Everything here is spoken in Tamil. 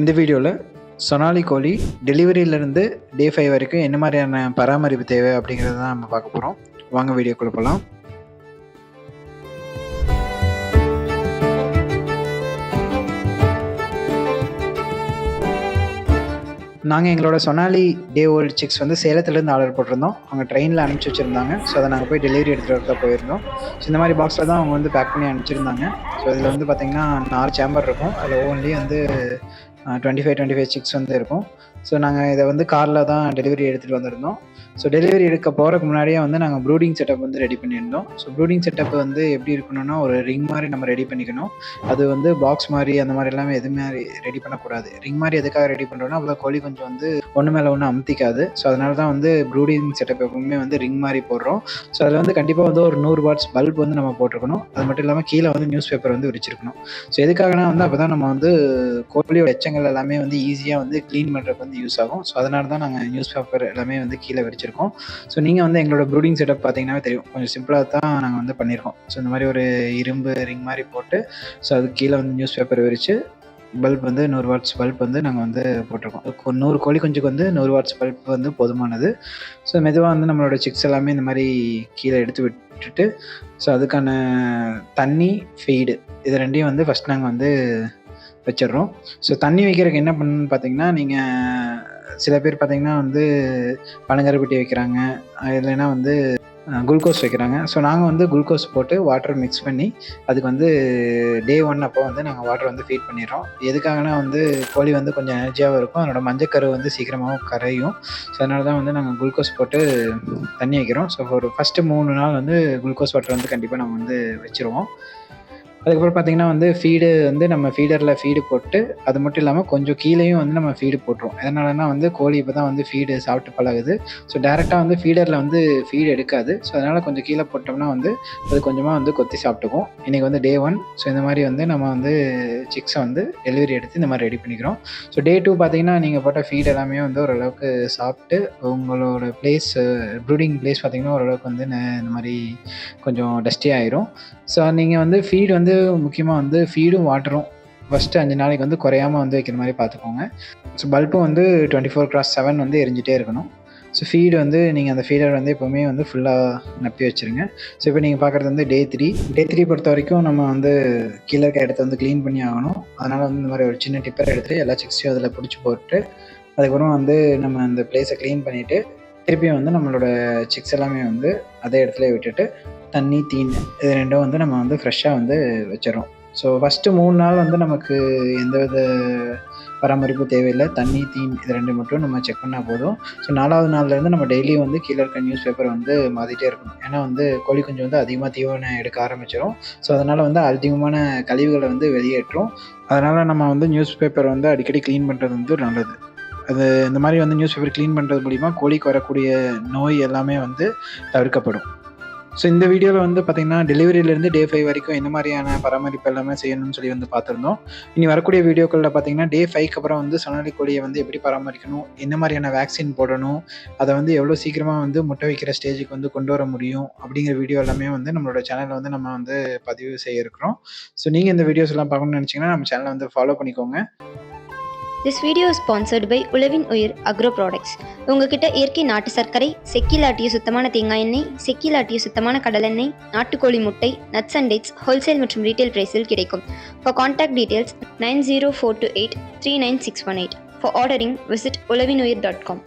இந்த வீடியோவில் சொனாலி கோழி டெலிவரியிலேருந்து டே ஃபைவ் வரைக்கும் என்ன மாதிரியான பராமரிப்பு தேவை அப்படிங்கிறத தான் நம்ம பார்க்க போகிறோம் வாங்க வீடியோக்குள்ளே போகலாம் நாங்கள் எங்களோட சொனாலி டே ஓல்டு சிக்ஸ் வந்து சேலத்துலேருந்து ஆர்டர் போட்டிருந்தோம். அவங்க ட்ரெயினில் அனுப்பிச்சி வச்சுருந்தாங்க. ஸோ அதை நாங்கள் போய் டெலிவரி எடுத்துகிட்டு வரதான் போயிருந்தோம். ஸோ இந்த மாதிரி பாக்ஸில் தான் அவங்க வந்து பேக் பண்ணி அனுப்பிச்சிருந்தாங்க. ஸோ இதில் வந்து பார்த்திங்கன்னா நாலு சேம்பர் இருக்கும். அதில் ஓன்லி வந்து twenty five twenty five six வந்து இருக்கும். ஸோ நாங்கள் இதை வந்து காரில் தான் டெலிவரி எடுத்துகிட்டு வந்திருந்தோம். ஸோ டெலிவரி எடுக்க போகிறதுக்கு முன்னாடியே வந்து நாங்கள் ப்ரூடிங் செட்டப் வந்து ரெடி பண்ணியிருந்தோம். ஸோ ப்ரூடிங் செட்டப் வந்து எப்படி இருக்கணும்னா ஒரு ரிங் மாதிரி நம்ம ரெடி பண்ணிக்கணும். அது வந்து பாக்ஸ் மாதிரி அந்த மாதிரி எல்லாமே எதுவுமே ரெடி பண்ணக்கூடாது. ரிங் மாதிரி எதுக்காக ரெடி பண்ணுறோன்னா அப்போ கோழி கொஞ்சம் வந்து ஒன்று மேலே ஒன்று அமுத்திக்காது. ஸோ அதனால தான் வந்து ப்ரூடிங் செட்டப் எப்பவுமே வந்து ரிங் மாதிரி போடுறோம். ஸோ அதில் வந்து கண்டிப்பாக வந்து ஒரு நூறு வாட்ஸ் பல்ப் வந்து நம்ம போட்டிருக்கணும். அது மட்டும் இல்லாமல் கீழே வந்து நியூஸ் பேப்பர் வந்து விரிச்சிருக்கணும். ஸோ எதுக்காகனா வந்து அப்போ தான் நம்ம வந்து கோழியோட எச்சங்கள் எல்லாமே வந்து ஈஸியாக வந்து க்ளீன் பண்ணுறதுக்கு வந்து யூஸ் ஆகும். ஸோ அதனால தான் நாங்கள் நியூஸ் பேப்பர் எல்லாமே வந்து கீழே விரிச்சிருக்கோம் ஸோ நீங்கள் வந்து எங்களோட ப்ரூடிங் செட்டப் பார்த்தீங்கன்னா தெரியும். கொஞ்சம் சிம்பிளாக தான் நாங்கள் வந்து பண்ணியிருக்கோம். ஸோ இந்த மாதிரி ஒரு இரும்பு ரிங் மாதிரி போட்டு ஸோ அதுக்கு கீழே வந்து நியூஸ் பேப்பர் விரித்து பல்ப் வந்து நூறு வாட்ஸ் பல்ப் வந்து நாங்கள் வந்து போட்டிருக்கோம். நூறு கோழி குஞ்சுக்கு வந்து நூறு வாட்ஸ் பல்ப் வந்து போதுமானது. ஸோ மெதுவாக வந்து நம்மளோட சிக்ஸ் எல்லாமே இந்த மாதிரி கீழே எடுத்து விட்டுட்டு ஸோ அதுக்கான தண்ணி ஃபீடு இது ரெண்டையும் வந்து ஃபஸ்ட் நாங்கள் வந்து வச்சிடுறோம். ஸோ தண்ணி வைக்கிறதுக்கு என்ன பண்ணணும்னு பார்த்தீங்கன்னா நீங்கள் சில பேர் பார்த்தீங்கன்னா வந்து பனங்கருப்பட்டி வைக்கிறாங்க. இல்லைன்னா வந்து குளுக்கோஸ் வைக்கிறாங்க. ஸோ நாங்கள் வந்து குளுக்கோஸ் போட்டு வாட்டர் மிக்ஸ் பண்ணி அதுக்கு வந்து டே ஒன் அப்போ வந்து நாங்கள் வாட்டர் வந்து ஃபீட் பண்ணிடுறோம். எதுக்காகனா வந்து கோழி வந்து கொஞ்சம் எனர்ஜியாகவும் இருக்கும். அதனோட மஞ்சக்கரு வந்து சீக்கிரமாகவும் கரையும். ஸோ அதனால தான் வந்து நாங்கள் குளுக்கோஸ் போட்டு தண்ணி வைக்கிறோம். ஸோ ஒரு ஃபஸ்ட்டு மூணு நாள் வந்து குளுக்கோஸ் வாட்டர் வந்து கண்டிப்பாக நம்ம வந்து வச்சுருவோம். அதுக்கப்புறம் பார்த்தீங்கன்னா வந்து ஃபீடு வந்து நம்ம ஃபீடரில் ஃபீடு போட்டு அது மட்டும் இல்லாமல் கொஞ்சம் கீழேயும் வந்து நம்ம ஃபீடு போட்டுருவோம் எதனாலனா வந்து கோழி இப்போ தான் வந்து ஃபீடு சாப்பிட்டு பழகுது. ஸோ டேரெக்டாக வந்து ஃபீடரில் வந்து ஃபீடு எடுக்காது. ஸோ அதனால் கொஞ்சம் கீழே போட்டோம்னா வந்து அது கொஞ்சமாக வந்து கொத்தி சாப்பிட்டுக்கும். இன்றைக்கி வந்து டே ஒன் ஸோ இந்த மாதிரி வந்து நம்ம வந்து சிக்ஸை வந்து டெலிவரி எடுத்து இந்த மாதிரி ரெடி பண்ணிக்கிறோம். ஸோ டே டூ பார்த்தீங்கன்னா நீங்கள் போட்ட ஃபீட் எல்லாமே வந்து ஓரளவுக்கு சாப்பிட்டு உங்களோட பிளேஸ் ப்ரூடிங் பிளேஸ் பார்த்தீங்கன்னா ஓரளவுக்கு வந்து இந்த மாதிரி கொஞ்சம் டஸ்டி ஆயிரும். ஸோ நீங்கள் வந்து ஃபீடு வந்து முக்கியமாக வந்து ஃபீடும் வாட்டரும் ஃபஸ்ட்டு அஞ்சு நாளைக்கு வந்து குறையாம வந்து வைக்கிற மாதிரி பார்த்துக்கோங்க. ஸோ பல்பும் வந்து டுவெண்ட்டி ஃபோர் கிராஸ் செவன் வந்து எரிஞ்சிட்டே இருக்கணும். ஸோ ஃபீடு வந்து நீங்கள் அந்த ஃபீடர் வந்து எப்போவுமே வந்து ஃபுல்லாக நப்பி வச்சுருங்க. ஸோ இப்போ நீங்கள் பார்க்குறது வந்து டே த்ரீ டே த்ரீ பொறுத்த வரைக்கும் நம்ம வந்து கீழே இருக்க இடத்த வந்து க்ளீன் பண்ணி ஆகணும். அதனால் வந்து இந்த மாதிரி ஒரு சின்ன டிப்பர் எடுத்து எல்லா சிக்ஸையும் அதில் பிடிச்சி போட்டு அதுக்கப்புறம் வந்து நம்ம அந்த பிளேஸை க்ளீன் பண்ணிவிட்டு திருப்பியும் வந்து நம்மளோட சிக்ஸ் எல்லாமே வந்து அதே இடத்துல விட்டுட்டு தண்ணி தீன் இது ரெண்டும் வந்து நம்ம வந்து ஃப்ரெஷ்ஷாக வந்து வச்சிடறோம். ஸோ ஃபஸ்ட்டு மூணு நாள் வந்து நமக்கு எந்தவித பராமரிப்பு தேவையில்லை. தண்ணி தீன் இது ரெண்டு மட்டும் நம்ம செக் பண்ணால் போதும். ஸோ நாலாவது நாள்லேருந்து நம்ம டெய்லியும் வந்து கீழே இருக்க நியூஸ் பேப்பர் வந்து மாற்றிட்டே இருக்கணும். ஏன்னா வந்து கோழி குஞ்சு வந்து அதிகமாக தீவனம் எடுக்க ஆரம்பிச்சிடும் ஸோ அதனால் வந்து அதிகமான கழிவுகளை வந்து வெளியேற்றும். அதனால் நம்ம வந்து நியூஸ் பேப்பர் வந்து அடிக்கடி க்ளீன் பண்ணுறது வந்து நல்லது. அது இந்த மாதிரி வந்து நியூஸ் பேப்பர் க்ளீன் பண்ணுறது மூலிமா கோழிக்கு வரக்கூடிய நோய் எல்லாமே வந்து தவிர்க்கப்படும் ஸோ இந்த வீடியோவில் வந்து பார்த்தீங்கன்னா டெலிவரியிலேருந்து டே ஃபைவ் வரைக்கும் என்ன மாதிரியான பராமரிப்பு எல்லாமே செய்யணும்னு சொல்லி வந்து பார்த்துருந்தோம் இனி வரக்கூடிய வீடியோக்களில் பார்த்தீங்கன்னா டே ஃபைவ்க்கு அப்புறம் வந்து சொனாலி கோழியை வந்து எப்படி பராமரிக்கணும் என்ன மாதிரியான வேக்சின் போடணும் அதை வந்து எவ்வளோ சீக்கிரமாக வந்து முட்டை வைக்கிற ஸ்டேஜுக்கு வந்து கொண்டு வர முடியும் அப்படிங்கிற வீடியோ எல்லாமே வந்து நம்மளோட சேனலில் வந்து நம்ம வந்து பதிவு செய்ய இருக்கிறோம் ஸோ நீங்கள் இந்த வீடியோஸ் எல்லாம் பார்க்கணும்னு நினச்சிங்கன்னா நம்ம சேனலை வந்து ஃபாலோ பண்ணிக்கோங்க. This video sponsored by Uzhavin Uyir agro products உங்ககிட்ட இயற்கை நாட்டு சர்க்கரை செக்கிலாட்டிய சுத்தமான தேங்காய் எண்ணெய் செக்கிலாட்டிய சுத்தமான கடலெண்ணெய் நாட்டுக்கோழி முட்டை நட்ஸ் அண்ட் டேட்ஸ் ஹோல்சேல் மற்றும் ரீட்டைல் பிரைஸில் கிடைக்கும். For contact details nine zero four two eight three nine six one eight for ordering visit உழவின் உயிர் டாட் காம்